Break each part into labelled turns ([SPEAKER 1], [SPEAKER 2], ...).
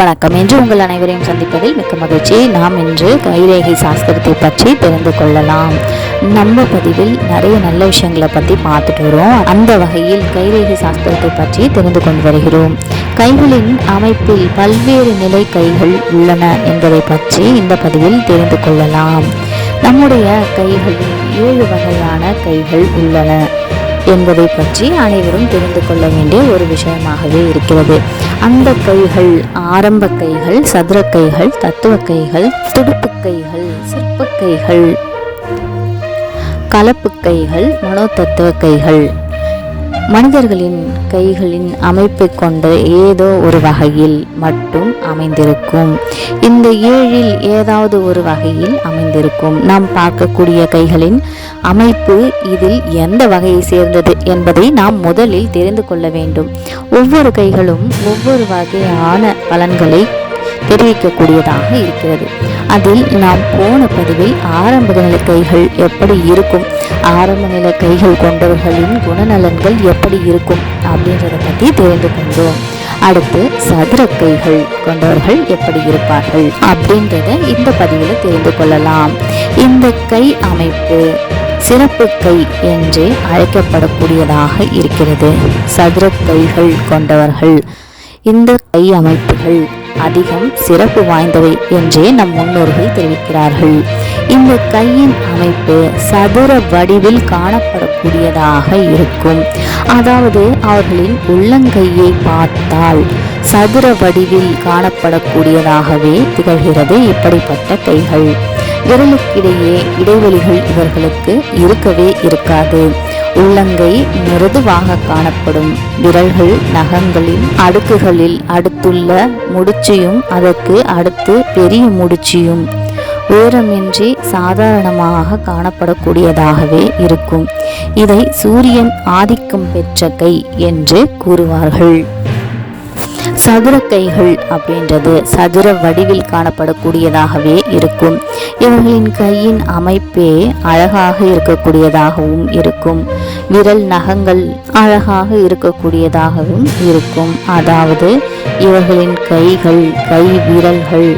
[SPEAKER 1] வணக்கம். என்று உங்கள் அனைவரையும் சந்திப்பதில் மிக்க மகிழ்ச்சி. நாம் இன்று கைரேகை சாஸ்திரத்தை பற்றி தெரிந்து கொள்ளலாம். நம்ம பதிவில் நிறைய நல்ல விஷயங்களை பற்றி பார்த்துட்டு வரோம். அந்த வகையில் கைரேகை சாஸ்திரத்தை பற்றி தெரிந்து கொண்டு வருகிறோம். கைகளின் அமைப்பில் பல்வேறு நிலை கைகள் உள்ளன என்பதை பற்றி இந்த பதிவில் தெரிந்து கொள்ளலாம். நம்முடைய கைகளில் ஏழு வகையான கைகள் உள்ளன. என்பதை பற்றி அனைவரும் தெரிந்து கொள்ள வேண்டிய ஒரு விஷயமாகவே இருக்கிறது. அந்த கைகள் ஆரம்ப கைகள் சதுர கைகள் தத்துவ கைகள் துடுப்பு கைகள் சிற்ப கைகள் கலப்பு கைகள் மனோதத்துவ கைகள். மனிதர்களின் கைகளின் அமைப்பை கொண்ட ஏதோ ஒரு வகையில் மட்டும் அமைந்திருக்கும். இந்த ஏழில் ஏதாவது ஒரு வகையில் அமைந்திருக்கும். நாம் பார்க்கக்கூடிய கைகளின் அமைப்பு இதில் எந்த வகையை சேர்ந்தது என்பதை நாம் முதலில் தெரிந்து கொள்ள வேண்டும். ஒவ்வொரு கைகளும் ஒவ்வொரு வகையான பலன்களை தெரிவிக்கக்கூடியதாக இருக்கிறது. அதில் நாம் போன பதிவில் ஆரம்ப நிலை கைகள் எப்படி இருக்கும் ஆரம்ப நிலை கைகள் கொண்டவர்களின் குணநலன்கள் எப்படி இருக்கும் அப்படின்றத பற்றி தெரிந்து கொண்டோம். அடுத்து சதுர கைகள் கொண்டவர்கள் எப்படி இருப்பார்கள் அப்படின்றத இந்த பதிவில் தெரிந்து கொள்ளலாம். இந்த கை அமைப்பு சிறப்பு கை என்றே அழைக்கப்படக்கூடியதாக இருக்கிறது. சதுர கைகள் கொண்டவர்கள். இந்த கை அமைப்புகள் அதிகம் சிறப்பு வாய்ந்தவை என்றே நம் முன்னோர்கள் தெரிவிக்கிறார்கள். இந்த கையின் அமைப்பு சதுர வடிவில் காணப்படக்கூடியதாக இருக்கும். அதாவது அவர்களின் உள்ளங்கையை பார்த்தால் சதுர வடிவில் காணப்படக்கூடியதாகவே திகழ்கிறது இப்படிப்பட்ட கைகள். விரலுக்கிடையே இடைவெளிகள் இவர்களுக்கு இருக்கவே இருக்காது. உள்ளங்கை மிருதுவாக காணப்படும். விரல்கள் நகங்களின் அடுக்குகளில் அடுத்துள்ள முடிச்சியும் அதற்கு அடுத்து பெரிய முடிச்சியும். உயரமின்றி சாதாரணமாக காணப்படக்கூடியதாகவே இருக்கும். இதை சூரியன் ஆதிக்கம் பெற்ற கை என்று கூறுவார்கள். சதுர கைகள் அப்படின்றது சதுர வடிவில் காணப்படக்கூடியதாகவே இருக்கும். இவர்களின் கையின் அமைப்பே அழகாக இருக்கக்கூடியதாகவும் இருக்கும். விரல் நகங்கள் அழகாக இருக்கக்கூடியதாகவும் இருக்கும். அதாவது இவர்களின் கைகள் கை விரல்கள்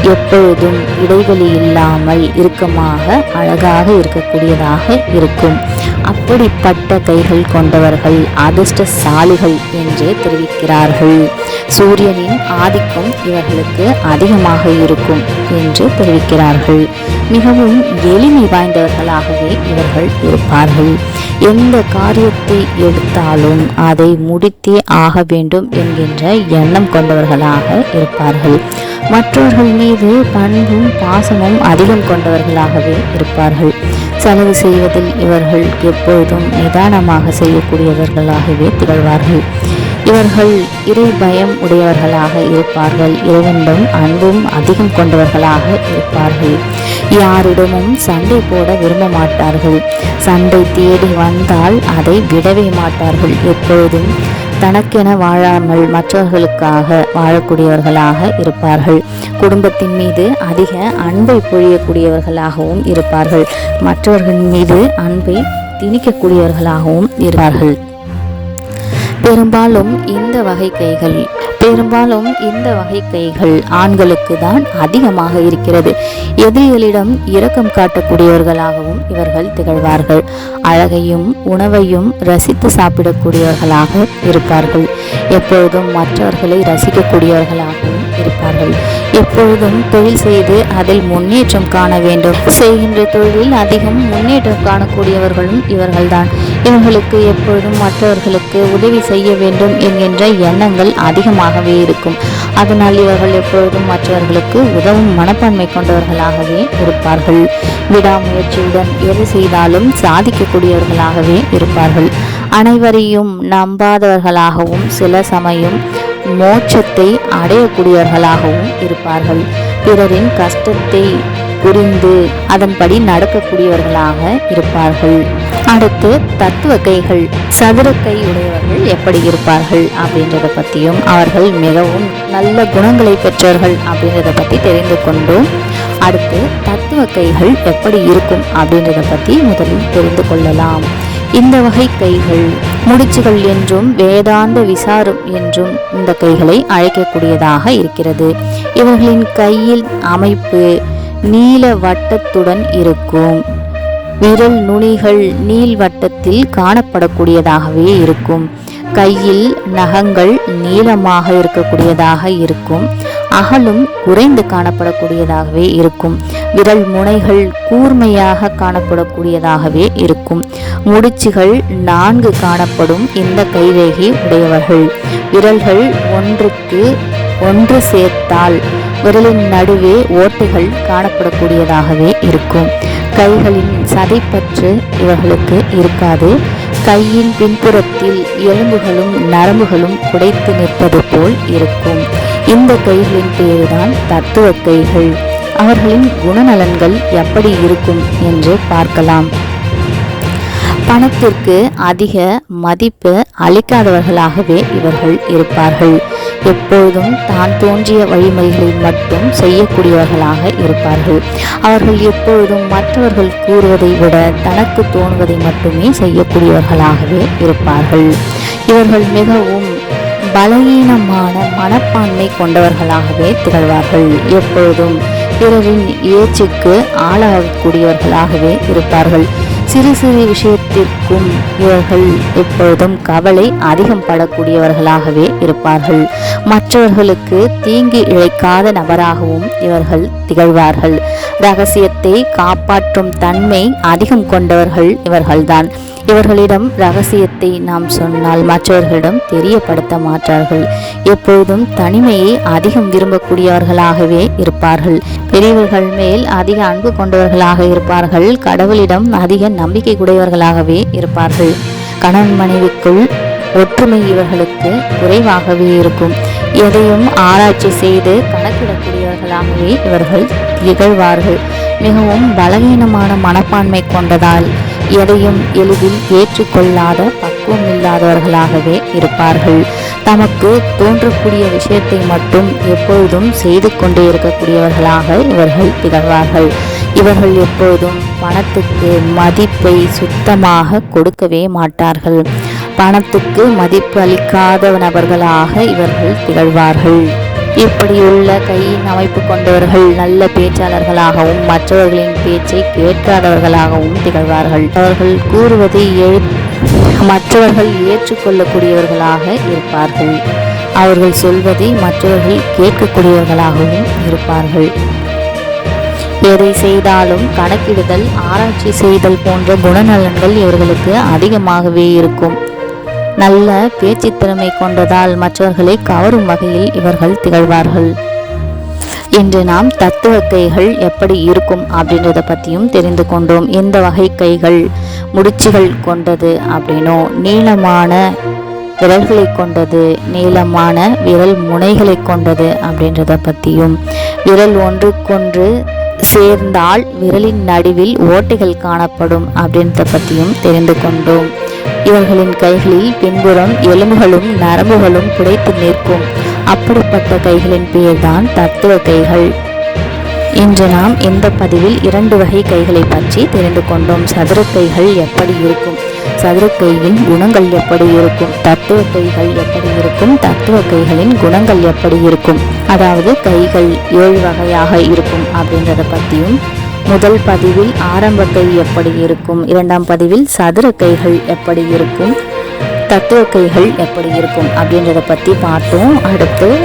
[SPEAKER 1] எப்பொழுதும் இடைவெளி இல்லாமல் இறுக்கமாக அழகாக இருக்கக்கூடியதாக இருக்கும். அப்படிப்பட்ட கைகள் கொண்டவர்கள் அதிர்ஷ்டசாலிகள் என்றே தெரிவிக்கிறார்கள். சூரியனின் ஆதிக்கம் இவர்களுக்கு அதிகமாக இருக்கும் என்று தெரிவிக்கிறார்கள். மிகவும் எளிமை வாய்ந்தவர்களாகவே இவர்கள் இருப்பார்கள். எந்த காரியத்தை எடுத்தாலும் அதை முடித்தே ஆக வேண்டும் என்கின்ற எண்ணம் கொண்டவர்களாக இருப்பார்கள். மற்றவர்கள் மீது பண்பும் பாசமும் அதிகம் கொண்டவர்களாகவே இருப்பார்கள். செலவு செய்வதில் இவர்கள் எப்பொழுதும் நிதானமாக செய்யக்கூடியவர்களாகவே திகழ்வார்கள். இவர்கள் இறை பயம் உடையவர்களாக இருப்பார்கள். இறைவனிடம் அன்பும் அதிகம் கொண்டவர்களாக இருப்பார்கள். யாரிடமும் சண்டை போட விரும்ப மாட்டார்கள். சண்டை தேடி வந்தால் அதை விடவே மாட்டார்கள். எப்பொழுதும் தனக்கென வாழாமல் மற்றவர்களுக்காக வாழக்கூடியவர்களாக இருப்பார்கள். குடும்பத்தின் மீது அதிக அன்பை பொழியக்கூடியவர்களாகவும் இருப்பார்கள். மற்றவர்களின் மீது அன்பை திணிக்கக்கூடியவர்களாகவும் இருப்பார்கள். பெரும்பாலும் இந்த வகை கைகள் பெரும்பாலும் இந்த வகை கைகள் ஆண்களுக்கு தான் அதிகமாக இருக்கிறது. எதிரிகளிடம் இரக்கம் காட்டக்கூடியவர்களாகவும் இவர்கள் திகழ்வார்கள். அழகையும் உணவையும் ரசித்து சாப்பிடக்கூடியவர்களாக இருப்பார்கள். எப்பொழுதும் மற்றவர்களை ரசிக்கக்கூடியவர்களாகவும் இருப்பார்கள். எப்பொழுதும் தொழில் செய்து அதில் முன்னேற்றம் காண வேண்டும். செய்கின்ற தொழிலில் அதிகம் முன்னேற்றம் காணக்கூடியவர்களும் இவர்கள்தான். இவர்களுக்கு எப்பொழுதும் மற்றவர்களுக்கு உதவி செய்ய வேண்டும் என்கின்ற எண்ணங்கள் அதிகமாகவே இருக்கும். அதனால் இவர்கள் எப்பொழுதும் மற்றவர்களுக்கு உதவும் மனப்பான்மை கொண்டவர்களாகவே இருப்பார்கள். விடாமுயற்சியுடன் எது செய்தாலும் சாதிக்கக்கூடியவர்களாகவே இருப்பார்கள். அனைவரையும் நம்பாதவர்களாகவும் சில சமயம் மோட்சத்தை அடையக்கூடியவர்களாகவும் இருப்பார்கள். பிறரின் கஷ்டத்தை புரிந்து அதன்படி நடக்கக்கூடியவர்களாக இருப்பார்கள். அடுத்து தத்துவ கைகள் சதுர கை உடையவர்கள் எப்படி இருப்பார்கள் அப்படின்றத பற்றியும் அவர்கள் மிகவும் நல்ல குணங்களை பெற்றவர்கள் அப்படின்றத பற்றி தெரிந்து கொண்டோம். அடுத்து தத்துவ கைகள் எப்படி இருக்கும் அப்படின்றத பற்றி முதலில் தெரிந்து கொள்ளலாம். இந்த வகை கைகள் முடிச்சுகள் என்றும் வேதாந்த விசாரம் என்றும் இந்த கைகளை அழைக்கக்கூடியதாக இருக்கிறது. இவர்களின் கையில் அமைப்பு நீல வட்டத்துடன் இருக்கும். விரல் நுனிகள் நீள் வட்டத்தில் காணப்படக்கூடியதாகவே இருக்கும். கையில் நகங்கள் நீளமாக இருக்கக்கூடியதாக இருக்கும். அகலும் குறைந்து காணப்படக்கூடியதாகவே இருக்கும். விரல் முனைகள் கூர்மையாக காணப்படக்கூடியதாகவே இருக்கும். முடிச்சுகள் நான்கு காணப்படும் இந்த கைரேகை உடையவர்கள். விரல்கள் ஒன்றுக்கு ஒன்று சேர்த்தால் விரலின் நடுவே ஓட்டைகள் காணப்படக்கூடியதாகவே இருக்கும். கைகளின் சதைப்பற்று இவர்களுக்கு இருக்காது. கையின் பின்புறத்தில் எலும்புகளும் நரம்புகளும் குடைத்து நிற்பது போல் இருக்கும். இந்த கைகளின் பேருதான் தத்துவ கைகள். அவர்களின் குணநலன்கள் எப்படி இருக்கும் என்று பார்க்கலாம். பணத்திற்கு அதிக மதிப்பு அளிக்காதவர்களாகவே இவர்கள் இருப்பார்கள். எப்பொழுதும் தான் தோன்றிய வழிமுறைகளை மட்டும் செய்யக்கூடியவர்களாக இருப்பார்கள். அவர்கள் எப்பொழுதும் மற்றவர்கள் கூறுவதை விட தனக்கு தோன்வதை மட்டுமே செய்யக்கூடியவர்களாகவே இருப்பார்கள். இவர்கள் மிகவும் பலகீனமான மனப்பான்மை கொண்டவர்களாகவே திகழ்வார்கள். எப்பொழுதும் பிறரின் ஏச்சுக்கு ஆளாகக்கூடியவர்களாகவே இருப்பார்கள். சிறு சிறு விஷயத்திற்கும் இவர்கள் எப்பொழுதும் கவலை அதிகம் படக்கூடியவர்களாகவே இருப்பார்கள். மற்றவர்களுக்கு தீங்கு இழைக்காத நபராகவும் இவர்கள் திகழ்வார்கள். ரகசியத்தை காப்பாற்றும் தன்மை அதிகம் கொண்டவர்கள் இவர்கள்தான். இவர்களிடம் ரகசியத்தை நாம் சொன்னால் மற்றவர்களிடம் தெரியப்படுத்த மாட்டார்கள். எப்பொழுதும் தனிமையை அதிகம் விரும்பக்கூடியவர்களாகவே இருப்பார்கள். பெரியவர்கள் மேல் அதிக அன்பு கொண்டவர்களாக இருப்பார்கள். கடவுளிடம் அதிக நம்பிக்கை கூடியவர்களாகவே இருப்பார்கள். கணவன் மனைவிக்குள் ஒற்றுமை இவர்களுக்கு குறைவாகவே இருக்கும். எதையும் ஆராய்ச்சி செய்து கணக்கிடக்கூடியவர்களாகவே இவர்கள் திகழ்வார்கள். மிகவும் பலவீனமான மனப்பான்மை கொண்டதால் எதையும் எளிதில் ஏற்றுக்கொள்ளாத பக்குவம் இல்லாதவர்களாகவே இருப்பார்கள். தமக்கு தோன்றக்கூடிய விஷயத்தை மட்டும் எப்பொழுதும் செய்து கொண்டே இருக்கக்கூடியவர்களாக இவர்கள் திகழ்வார்கள். இவர்கள் எப்பொழுதும் பணத்துக்கு மதிப்பை சுத்தமாக கொடுக்கவே மாட்டார்கள். பணத்துக்கு மதிப்பு அளிக்காத நபர்களாக இவர்கள் திகழ்வார்கள். இப்படியுள்ள கையின் அமைப்பு கொண்டவர்கள் நல்ல பேச்சாளர்களாகவும் மற்றவர்களின் பேச்சை கேட்காதவர்களாகவும் திகழ்வார்கள். அவர்கள் கூறுவதை மற்றவர்கள் ஏற்றுக்கொள்ளக்கூடியவர்களாக இருப்பார்கள். அவர்கள் சொல்வதை மற்றவர்கள் கேட்கக்கூடியவர்களாகவும் இருப்பார்கள். எதை செய்தாலும் கணக்கிடுதல் ஆராய்ச்சி செய்தல் போன்ற குணநலன்கள் இவர்களுக்கு அதிகமாகவே இருக்கும். நல்ல பேச்சு திறமை கொண்டதால் மற்றவர்களை கவரும் வகையில் இவர்கள் திகழ்வார்கள். இன்று நாம் தத்துவ கைகள் எப்படி இருக்கும் அப்படின்றத பற்றியும் தெரிந்து கொண்டோம். எந்த வகை கைகள் முடிச்சுகள் கொண்டது அப்படின்னும் நீளமான விரல்களை கொண்டது நீளமான விரல் முனைகளை கொண்டது அப்படின்றத பற்றியும் விரல் ஒன்றுக்கொன்று சேர்ந்தால் விரலின் நடுவில் ஓட்டைகள் காணப்படும் அப்படின்றத பற்றியும் தெரிந்து கொண்டோம். இவர்களின் கைகளில் பின்புறம் எலும்புகளும் நரம்புகளும் புடைத்து நிற்கும். அப்படிப்பட்ட கைகளின் பெயர்தான் தத்துவ கைகள். இன்று நாம் இந்த பதிவில் இரண்டு வகை கைகளை பற்றி தெரிந்து கொண்டோம். சதுர கைகள் எப்படி இருக்கும்? சதுர கையின் குணங்கள் எப்படி இருக்கும்? தத்துவ கைகள் எப்படி இருக்கும்? தத்துவ கைகளின் குணங்கள் எப்படி இருக்கும்? அதாவது கைகள் ஏழு வகையாக இருக்கும் அப்படின்றத பற்றியும் முதல் பதிவில் ஆரம்ப கை எப்படி இருக்கும்? இரண்டாம் பதிவில் சதுர கைகள் எப்படி இருக்கும்? தத்துவ கைகள் எப்படி இருக்கும்? அப்படின்றத பற்றி பார்த்தோம். அடுத்து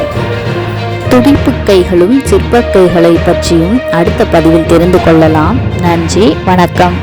[SPEAKER 1] துடிப்பு கைகளும் சிற்ப கைகளை பற்றியும் அடுத்த பதிவில் தெரிந்து கொள்ளலாம். நன்றி. வணக்கம்.